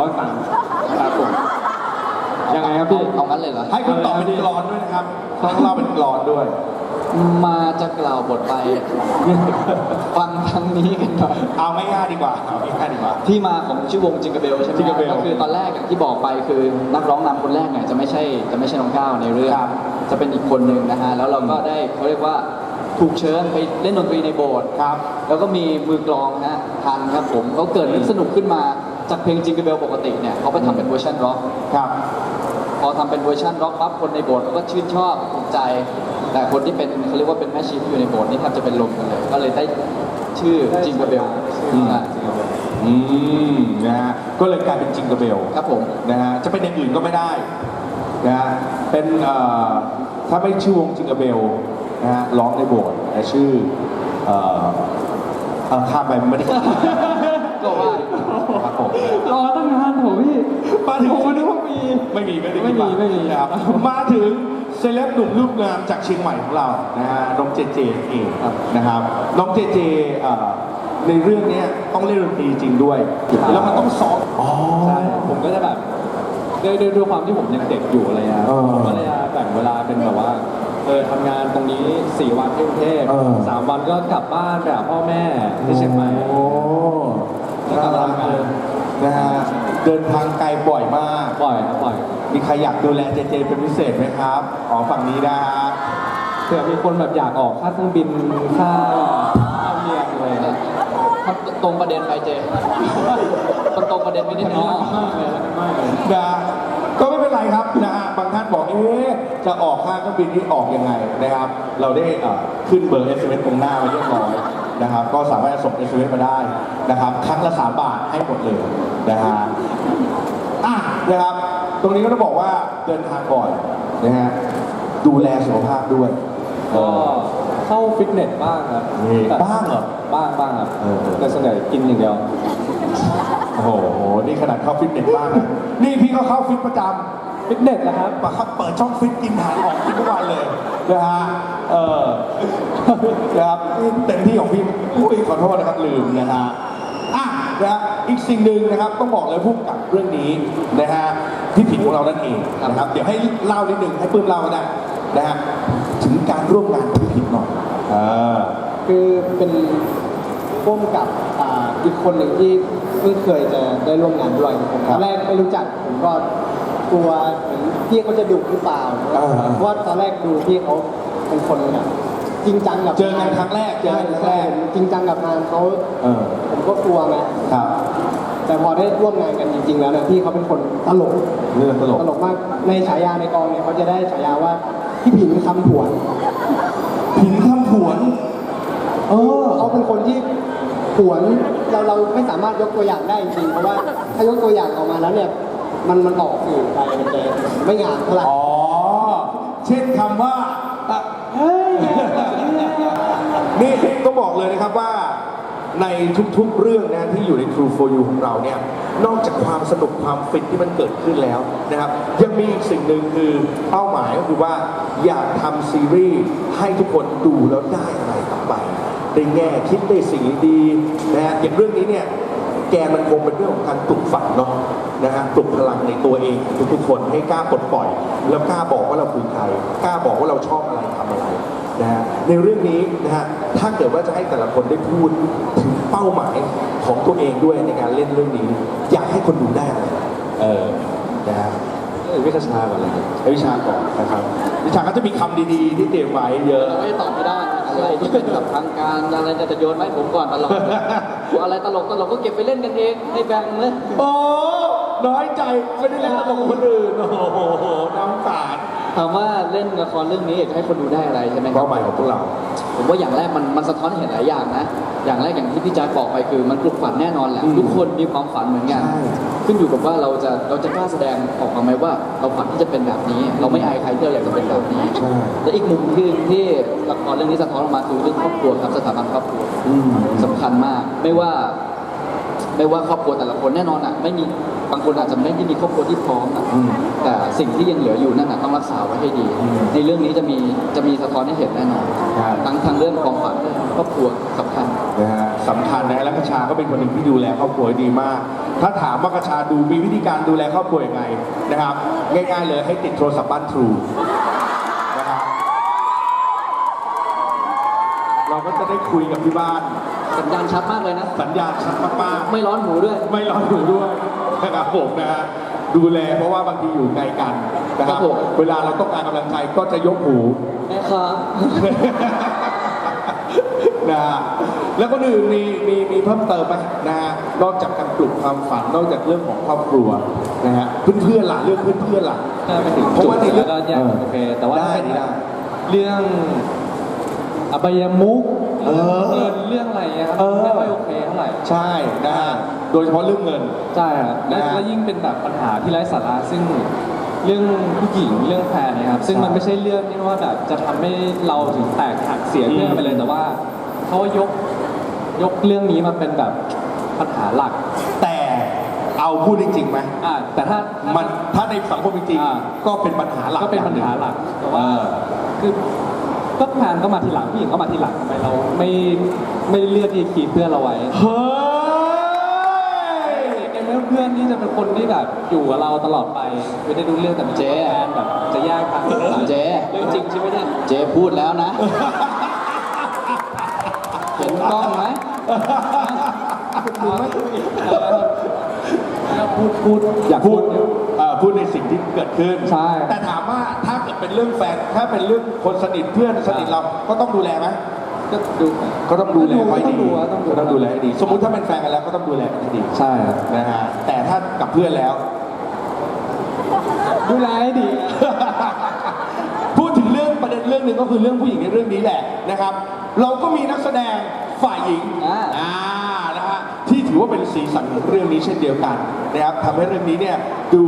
าให้ฟังครับผมยังไงครับพี่ เอางั้นเลยเหรอให้คุณตอบเป็นกรอนด้วยนะครับต้องเล่าเป็นกรอนด้วย มาจะกล่าวบทไป ฟังทางนี้กันหน่อย เอาไม่ง่ายดีกว่าเอาไม่ง่ายดีกว่า ที่มาของชื่อวงจิงเก e เบลใช่ไหม Jingle Bell ก็คือตอนแรกอย่างที่บอกไปคือนักร้องนำคนแรกเนี่ยจะไม่ใช่จะไม่ใช่น้องก้าวในเรื่อง ครับ จะเป็นอีกคนหนึ่งนะฮะ แล้วเราก็ได้เขาเรียกว่าถูกเชิญไปเล่นดนตรีในโบสถ์ ครับ แล้วก็มีมือกลองฮะทันครับผมเขาเกิดนึกสนุกขึ้นมา จากเพลงจิงเก e เบลปกติเนี่ยเขาไปทำเป็นเวอร์ชันร็อกครับ พอทำเป็นเวอร์ชันร็อกปั๊บคนในโบสถ์เขาก็ชื่นชอบถูกใจ แต่คนที่เป็นเขาเรียกว่าเป็นแม่ชีที่อยู่ในโบสถ์นี่แทบจะเป็นลมกันเลย ก็เลยได้ชื่อจิงเก e เบลอืม อืมนะฮะก็เลยกลายเป็นจิงกระเบลครับผม นะฮะจะเป็นอย่างอื่นก็ไม่ได้นะฮะเป็นเอ่อถ้าไม่ชื่อวงจิงกระเบลนะฮะร้องในโบสถ์แต่ชื่อเอ่อเอ่อข้ามไปไม่ได้ ก็ว่าครับผมรอตั้งนานโถพี่มาถึงผมนึกว่ามีไม่มีไม่ได้ไม่มีไม่มีนะครับมาถึงเซเลบหนุ่มรูปงามจากเชียงใหม่ของเรานะฮะน้องเจเจเองนะครับน้องเจเจเอ่อในเรื่องเนี้ยต้องเล่นดนตรีจริงด้วย แล้วมันต้องซ้อมอ๋อใช่ผมก็จะแบบด้วยด้วยด้วยความที่ผมยังเด็กอยู่อะไรเงี้ยเออผมก็เลยแบ่งเวลาเป็นแบบว่าเออทำงานตรงนี้ 4 วันที่กรุงเทพเออสามวันก็กลับบ้านไปหาพ่อแม่ที่เชียงใหม่ โอ้แล้วก็ทำงานนะฮะเดินทางไกลบ่อยมากปล่อยครับปล่อย มีใครอยากดูแลเจเจเป็นพิเศษไหมครับอ๋อฝั่งนี้นะฮะเผื่อมีคนแบบอยากออกค่าเครื่องบินค่าค่าเรียนอะไรเงี้ยมันตรงประเด็นไปเจมันตรงประเด็นไปนิดนึงมากเลยมากเลยนะก็ไม่เป็นไรครับนะฮะบางท่านบอกเอ๊ะจะออกค่าเครื่องบินนี้ออกยังไงนะครับ เราได้เอ่อขึ้นเบอร์ SMS ตรงหน้าไว้เรียบร้อยนะครับ ก็สามารถจะส่ง SMS มาได้ นะครับครั้งละสามบาทให้หมดเลยนะฮะอะนะครับ ตรงนี้ก็ต้องบอกว่าเดินทางก่อนนะฮะดูแลสุขภาพด้วย ก็เข้าฟิตเนสบ้างครับนี่แต่บ้างเหรอบ้างบ้างครับเออแต่ส่วนใหญ่กินอย่างเดียว โอ้โห นี่ขนาดเข้าฟิตเนสบ้างนะนี่พี่ก็เข้าฟิตประจำฟิตเนสนะครับปะครับเปิดช่องฟิตกินอาหารออกกินทุกวันเลยนะฮะเออนะครับนี่เต็มที่ของพี่อุ้ยขอโทษนะครับลืมนะฮะ อะนะฮะอีกสิ่งหนึ่งนะครับต้องบอกเลยพุ่กับเรื่องนี้นะฮะพี่ผิดของเรานั่นเองนะครับ เดี๋ยวให้เล่านิดหนึ่งให้ปื้มเล่าก็ได้นะฮะถึงการร่วมงานกับพี่ผิดหน่อยเออคือเป็นร่วมกับอ่าอีกคนหนึ่งที่เพิ่งเคยจะได้ร่วมงานด้วยผมคตรับอนแรกไม่รู้จักผมก็กลัวเหมือนพี่เขาจะดุหรือเปล่า อ่า เพราะว่าตอนแรกดูพี่เขาเป็นคนแบบ จริงจังกับเจอกันครั้งแรกเจอใช่กันครั้งแรกจริงจังกับงานเขาเออผมก็กลัวไงครับ แต่พอได้ร่วมงานกันจริง ๆ แล้วเนี่ยพี่เขาเป็นคนตลกเรื่องตลกตลกมากในฉายาในกองเนี่ยเขาจะได้ฉายาว่าพี่ผินคำผวนผินคำผวน เออเขาเป็นคนที่ผวนเราเราไม่สามารถยกตัวอย่างได้จริงๆเพราะว่าถ้ายกตัวอย่างออกมาแล้วเนี่ย มันมันออกสื่อไปมันจะไม่งามเท่าไหร่อ๋อเช่นคำว่าอะเฮ้ย นี่ต้องบอกเลยนะครับว่าในทุกๆเรื่องนะที่อยู่ใน True for You ของเราเนี่ยนอกจากความสนุกความฟินที่มันเกิดขึ้นแล้วนะครับยังมีอีกสิ่งหนึ่งคือเป้าหมายก็คือว่าอยากทำซีรีส์ให้ทุกคนดูแล้วได้อะไรกลับไปได้แง่คิดได้สิ่งดีนะฮะอย่างเรื่องนี้เนี่ยแกมันคงเป็นเรื่องของการปลุกฝังเนาะนะฮะปลุกพลังในตัวเองทุกๆคนให้กล้าปลดปล่อย แล้วกล้าบอกว่าเราคือใครกล้าบอกว่าเราชอบอะไรทำอะไร นะฮะในเรื่องนี้นะฮะถ้าเกิดว่าจะให้แต่ละคนได้พูดถึงเป้าหมายของตัวเองด้วยในการเล่นเรื่องนี้ อยากให้คนดูได้อะไรเออนะฮะเออวิชาชาก่อนเลยครับให้วิชาก่อนนะครับ วิชาก็จะมีคำดีๆที่เตรียมไว้เยอะเราไม่ตอบไม่ได้อะไรที่เป็นแบบทางการอะไรเนี่ยจะโยนมาให้ผมก่อนตลอดอะไรตลกตลกก็เก็บไปเล่นกันเองไม่แบ่งเลยโอ้น้อยใจไม่ได้เล่นตลกกับคนอื่นโอ้โหน้ำตาล ถามว่าเล่นละครเรื่องนี้อยากจะให้คนดูได้อะไรใช่ไหมครับเป้าหมายของพวกเรา ผมว่าอย่างแรกมันมันสะท้อนให้เห็นหลายอย่างนะ อย่างแรกอย่างที่พี่จ๊าบอกไปคือมันปลุกฝันแน่นอนแหละ อืมทุกคนมีความฝันเหมือนกัน ใช่ ขึ้นอยู่กับว่าเราจะเราจะกล้าแสดงออกมาไหมว่าเราฝันที่จะเป็นแบบนี้ เราไม่อายใครที่เราอยากจะเป็นแบบนี้ ใช่ และอีกมุมที่ที่ละครเรื่องนี้สะท้อนออกมาคือเรื่องครอบครัวครับสถาบันครอบครัว อืม สำคัญมากไม่ว่า ไม่ว่าครอบครัวแต่ละคนแน่นอนอะ ไม่มี บางคนอาจจะไม่ได้มีครอบครัวที่พร้อมอะอืมแต่สิ่งที่ยังเหลืออยู่นั่นน่ะต้องรักษาไว้ให้ดีอืมในเรื่องนี้จะมีจะมีสะท้อนให้เห็นแน่นอนครับทั้งทางเรื่องความฝันครอบครัวสำคัญนะฮะสำคัญนะและกระชาก็เป็นคนหนึ่งที่ดูแลครอบครัวดีมาก ถ้าถามว่ากระชาดูมีวิธีการดูแลครอบครัวยังไงนะครับง่ายๆเลยให้ติดโทรศัพท์บ้านทรูนะครับเราก็จะได้คุยกับที่บ้าน สัญญาณชัดมากเลยนะ สัญญาณชัดมากๆ ไม่ร้อนหูด้วย ไม่ร้อนหูด้วย นะครับผมนะฮะดูแลเพราะว่าบางทีอยู่ไกลกันนะครัครับบผม เวลาเราต้องการกำลังใจก็จะยกหู แม่ครับนะฮะแล้วก็อื่นมีมีมีเพิ่มเติมไหมนะฮะนอกจากการปลุกความฝันนอกจากเรื่องของครอบครัวนะฮะเพื่อนเพื่อนๆล่ะเรื่องเพื่อนเพื่อนๆล่ะถ้าไปถึงเพราะว่าในเรื่แล้องวก็ยังโอเคแต่ว่าได้ถ้าเป็นได้ เรื่องอบายมุก เออเงินเรื่องอะไรเงี้ยครับเออ ไม่ค่อยโอเคเท่าไหร่ใช่นะฮะโดยเฉพาะเรื่องเงิน ใช่ครับและนะฮะและยิ่งเป็นแบบปัญหาที่ไร้สาระซึ่งเรื่องผู้หญิงเรื่องแฟนเนะครับซึ่งมันไม่ใช่เรื่องที่ว่าแบบจะทำให้เราถึงแตกหักเสียเพื่อนไปเลยแต่ว่าเขายกยกเรื่องนี้มาเป็นแบบปัญหาหลักแต่เอาพูดจริงๆไหมอ่าแต่ถ้ามันถ้าในสังคมจริงอ่า ๆก็เป็นปัญหาหลักก็เป็นปัญหาหลัก แต่ว่า คือ ก็แฟนก็มาทีหลังผู้หญิงก็มาทีหลังทำไมเราไม่ไม่เลือกที่จะคีบเพื่อนเราไว้เฮ้ยในเรื่องเพื่อนที่จะเป็นคนที่แบบอยู่กับเราตลอดไปไม่ได้รู้เรื่องแต่เจ๊แฟนแบบจะแยกทางกันไปเจ๊ เรื่องจริงใช่ไหมเนี่ยเจ๊พูดแล้วนะ เห็นกล้องไหมพูดพูดอยากพูพูดด เอ่อพูดในสิ่งที่เกิดขึ้น ใช่ แต่ถามว่าถ้า เกิดเป็นเรื่องแฟนถ้าเป็นเรื่องคนสนิทเพื่อนสนิทเราก็ต้องดูแลไหมก็ดูก็ต้องดูแลไว้ต้อดีงดูอะต้องดูก็ต้องดูแลให้ดี สมมุติถ้าเป็นแฟนกันแล้วก็ต้องดูแลกันให้ดีใช่ครับนะฮะแต่ถ้ากับเพื่อนแล้ว ดูแลให้ดี พูดถึงเรื่องประเด็นเรื่องหนึ่งก็คือเรื่องผู้หญิงในเรื่องนี้แหละนะครับ เราก็มีนักแสดงฝ่ายหญิงอ่าอ่านะฮะที่ถือว่าเป็นสีสันของเรื่องนี้เช่นเดียวกันนะครับทำให้เรื่องนี้เนี่ยดู